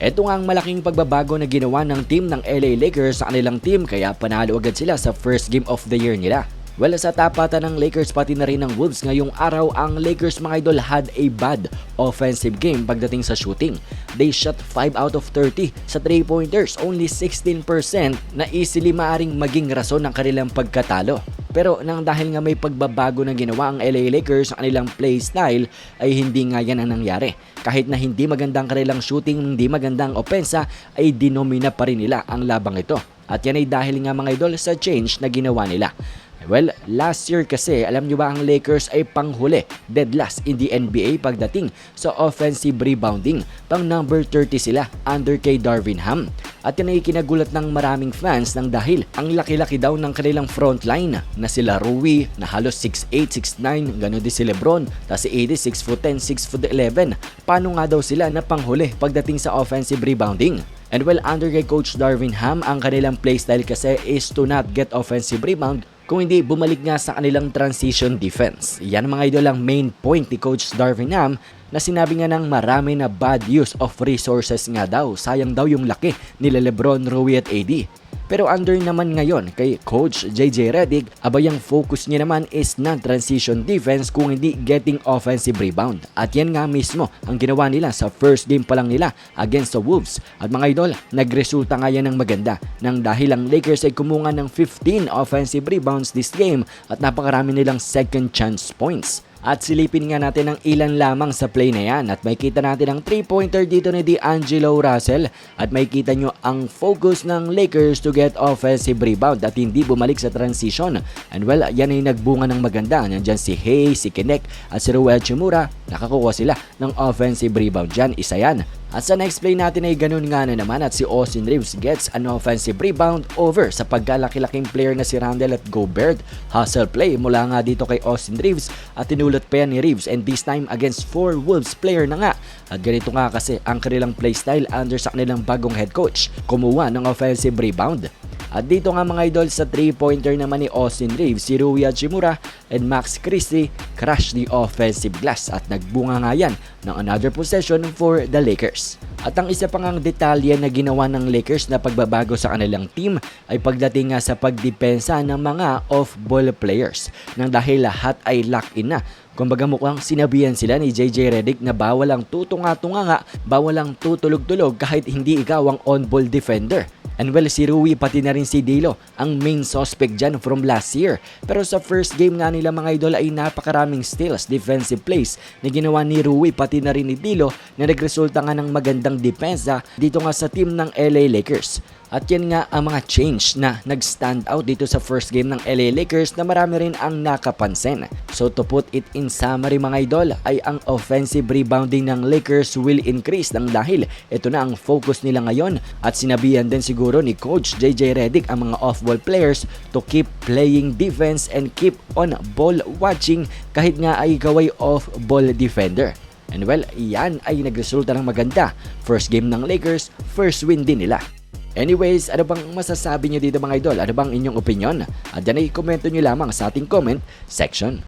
Ito nga ang malaking pagbabago na ginawa ng team ng LA Lakers sa kanilang team kaya panalo agad sila sa first game of the year nila. Well, sa tapatan ng Lakers pati na rin ng Wolves ngayong araw, ang Lakers mga idol had a bad offensive game pagdating sa shooting. They shot 5 out of 30 sa 3-pointers, only 16% na easily maaring maging rason ng kanilang pagkatalo. Pero nang dahil nga may pagbabago na ginawa ang LA Lakers sa kanilang play style ay hindi nga yan ang nangyari. Kahit na hindi magandang kanilang shooting, hindi magandang opensa ay dinomina pa rin nila ang labang ito. At yan ay dahil nga mga idol sa change na ginawa nila. Well, last year kasi, alam nyo ba ang Lakers ay panghuli, dead last in the NBA pagdating sa offensive rebounding. Pang number 30 sila, under kay Darvin Ham. At yan ay kinagulat ng maraming fans ng dahil ang laki-laki daw ng kanilang frontline na sila Rui na halos 6'8", 6'9", gano'n din si Lebron, tapos si AD 6'10", 6'11". Paano nga daw sila na panghuli pagdating sa offensive rebounding? And well, under kay Coach Darvin Ham, ang kanilang playstyle kasi is to not get offensive rebound kung hindi bumalik nga sa kanilang transition defense. Yan mga idol ang main point ni Coach Darvin Ham na sinabi nga ng marami na bad use of resources nga daw. Sayang daw yung laki nila Lebron, Rui at AD. Pero under naman ngayon kay Coach JJ Redick, abay ang focus niya naman is non-transition defense kung hindi getting offensive rebound. At yan nga mismo ang ginawa nila sa first game pa lang nila against the Wolves. At mga idol, nagresulta nga yan ng maganda nang dahil ang Lakers ay kumunga ng 15 offensive rebounds this game at napakarami nilang second chance points. At silipin nga natin ang ilan lamang sa play na yan at may kita natin ang 3-pointer dito ni D'Angelo Russell at may kita nyo ang focus ng Lakers to get offensive rebound at hindi bumalik sa transition. And well, yan ay nagbunga ng maganda. Nandyan si Hay, si Kinek at si Ruel Chimura. Nakakuha sila ng offensive rebound dyan. Isa yan. At sa next play natin ay ganun nga na naman at si Austin Reeves gets an offensive rebound over sa pagkalaki-laking player na si Randall at Gobert. Hustle play mula nga dito kay Austin Reeves at tinulot pa yan ni Reeves and this time against 4 Wolves player na nga. At ganito nga kasi ang kanilang playstyle under sa kanilang bagong head coach. Kumuha ng offensive rebound. At dito nga mga idol sa 3-pointer naman ni Austin Reeves, si Rui Hachimura and Max Christie crash the offensive glass at nagbunga nga yan ng another possession for the Lakers. At ang isa pang ang detalye na ginawa ng Lakers na pagbabago sa kanilang team ay pagdating nga sa pagdepensa ng mga off-ball players nang dahil lahat ay lock-in na Kumbaga mukhang sinabihan sila ni JJ Redick na bawal ang tutunga-tunga nga, bawal ang tutulog-tulog kahit hindi ikaw ang on-ball defender. And well, si Rui pati na rin si Dilo ang main suspect dyan from last year. Pero sa first game nga nila mga idol ay napakaraming steals, defensive plays na ginawa ni Rui pati na rin ni Dilo na nagresulta nga ng magandang depensa dito nga sa team ng LA Lakers. At yan nga ang mga change na nag-stand out dito sa first game ng LA Lakers na marami rin ang nakapansin. So to put it in summary mga idol ay ang offensive rebounding ng Lakers will increase ng dahil ito na ang focus nila ngayon at sinabihan din siguro ni Coach JJ Redick ang mga off-ball players to keep playing defense and keep on ball watching kahit nga ay gaway off-ball defender. And well, yan ay nagresulta ng maganda. First game ng Lakers, first win din nila. Anyways, ano bang masasabi nyo dito mga idol? Ano bang inyong opinion? At yan ay komento nyo lamang sa ating comment section.